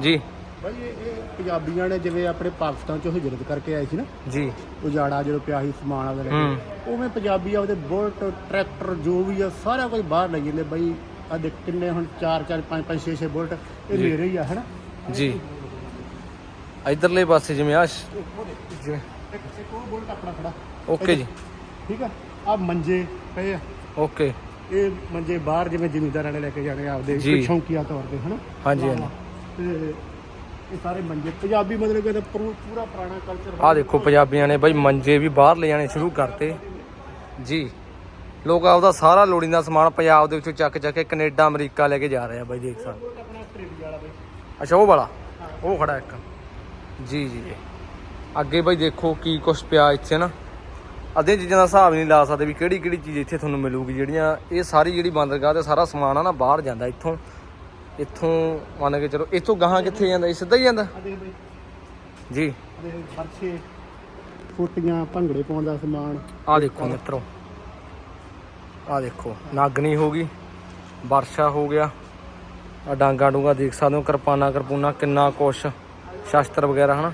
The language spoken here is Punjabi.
ਜੀ। ਬਾਈ ਇਹ ਇਹ ਪੰਜਾਬੀਆਂ ਨੇ ਜਿਵੇਂ ਆਪਣੇ ਪਾਕਿਸਤਾਨ ਚੋਂ ਹਿਜਰਤ ਕਰਕੇ ਆਏ ਸੀ ਨਾ ਜੀ। ਉਜਾੜਾ ਜਦੋਂ ਪਿਆ ਸੀ ਸਮਾਨ ਹੂੰ। ਉਵੇਂ ਪੰਜਾਬੀ ਆਪਦੇ ਬੁਲਟ ਟਰੈਕਟਰ ਜੋ ਵੀ ਆ ਸਾਰਾ ਕੁਝ ਬਾਹਰ ਲੈ ਜਾਂਦੇ। ਬਾਈ ਆ ਦੇਖ ਕਿੰਨੇ ਹੁਣ 4 4 5 5 6 6 ਬੁਲਟ ਇਹ। ਮੇਰੇ ਹੀ ਆ ਹਨਾ? ਜੀ। ਇਧਰਲੇ ਪਾਸੇ ਜਿਵੇਂ ਆ ਜਿਵੇਂ ਇੱਕ ਇੱਕ ਉਹ ਬੁਲਟ ਆਪਣਾ ਖੜਾ ਓਕੇ ਜੀ ਠੀਕ ਆ? ਆ ਮੰਜੇ ਪਏ ਆ। ਓਕੇ। ਇਹ ਮੰਜੇ ਬਾਹਰ ਜਿਵੇਂ ਜ਼ਿਮੀਂਦਾਰਾਂ ਨੇ ਲੈ ਕੇ ਜਾਣੇ ਆ ਆਪਦੇ ਜੀ। ਇੱਕ ਸ਼ੌਂਕੀਆ ਤੌਰ ਤੇ ਹਨਾ? ਹਾਂਜੀ ਹਾਂਜੀ। ਤੇ ਇਹ ਸਾਰੇ ਮੰਜੇ। ਪੰਜਾਬੀ ਮਤਲਬ ਕਿ ਇਹਦਾ ਪੂਰਾ ਪੂਰਾ ਪੁਰਾਣਾ ਕਲਚਰ ਆ ਦੇਖੋ ਪੰਜਾਬੀਆਂ ਨੇ ਬਾਈ ਮੰਜੇ ਵੀ ਬਾਹਰ ਲੈ ਜਾਣੇ ਸ਼ੁਰੂ ਕਰਤੇ। ਜੀ ਲੋਕ ਆਪਦਾ ਸਾਰਾ ਲੋੜੀਂਦਾ ਸਮਾਨ ਪੰਜਾਬ ਦੇ ਵਿੱਚੋਂ ਚੱਕ ਚੱਕ ਕੇ ਕੈਨੇਡਾ ਅਮਰੀਕਾ ਲੈ ਕੇ ਜਾ ਰਹੇ ਆ ਬਾਈ ਦੇਖ ਸਕਦੇ ਆਪਣਾ ਆਸਟ੍ਰੇਲੀਆ ਵਾਲਾ ਬਈ। ਅੱਛਾ ਉਹ ਵਾਲਾ? ਉਹ ਖੜਾ ਇੱਕ। ਜੀ ਜੀ ਜੀ। ਅੱਗੇ ਬਾਈ ਦੇਖੋ ਕੀ ਕੁਛ ਪਿਆ ਇੱਥੇ ਨਾ। ਅੱਧੇ ਚੀਜ਼ਾਂ ਦਾ ਹਿਸਾਬ ਨਹੀਂ ਲਾ ਸਕਦੇ ਵੀ ਕਿਹੜੀ ਕਿਹੜੀ ਚੀਜ਼ ਇੱਥੇ ਤੁਹਾਨੂੰ ਮਿਲੂਗੀ ਜਿਹੜੀਆਂ ਇਹ ਸਾਰੀ ਜਿਹੜੀ ਬੰਦਰਗਾਹ ਤੇ ਸਾਰਾ ਸਮਾਨ ਆ ਨਾ ਬਾਹਰ ਜਾਂਦਾ ਇੱਥੋਂ। ਇੱਥੋਂ ਮੰਨ ਕੇ ਚਲੋ ਇੱਥੋਂ ਗਾਹਾਂ ਕਿੱਥੇ ਜਾਂਦਾ ਇਹ ਸਿੱਧਾ ਹੀ ਜਾਂਦਾ? ਆ ਦੇਖ ਬਈ ਜੀ। ਆ ਦੇਖ ਫਰਸ਼ੇ ਫੁੱਟੀਆਂ ਭੰਗੜੇ ਪਾਉਣ ਦਾ ਸਮਾਨ। ਆ ਦੇਖੋ ਮਿੱਤਰੋ। ਆ ਦੇਖੋ ਨਾਗਣੀ ਹੋ ਗਈ ਵਰਸ਼ਾ ਹੋ ਗਿਆ। ਆ ਡਾਂਗਾ ਡੂੰਗਾ ਦੇਖ ਸਕਦੇ ਹੋ ਕਿਰਪਾਨਾ ਕਿਰਪੂਨਾ ਕਿੰਨਾ ਕੁਛ ਸ਼ਸਤਰ ਵਗੈਰਾ ਹਨਾ?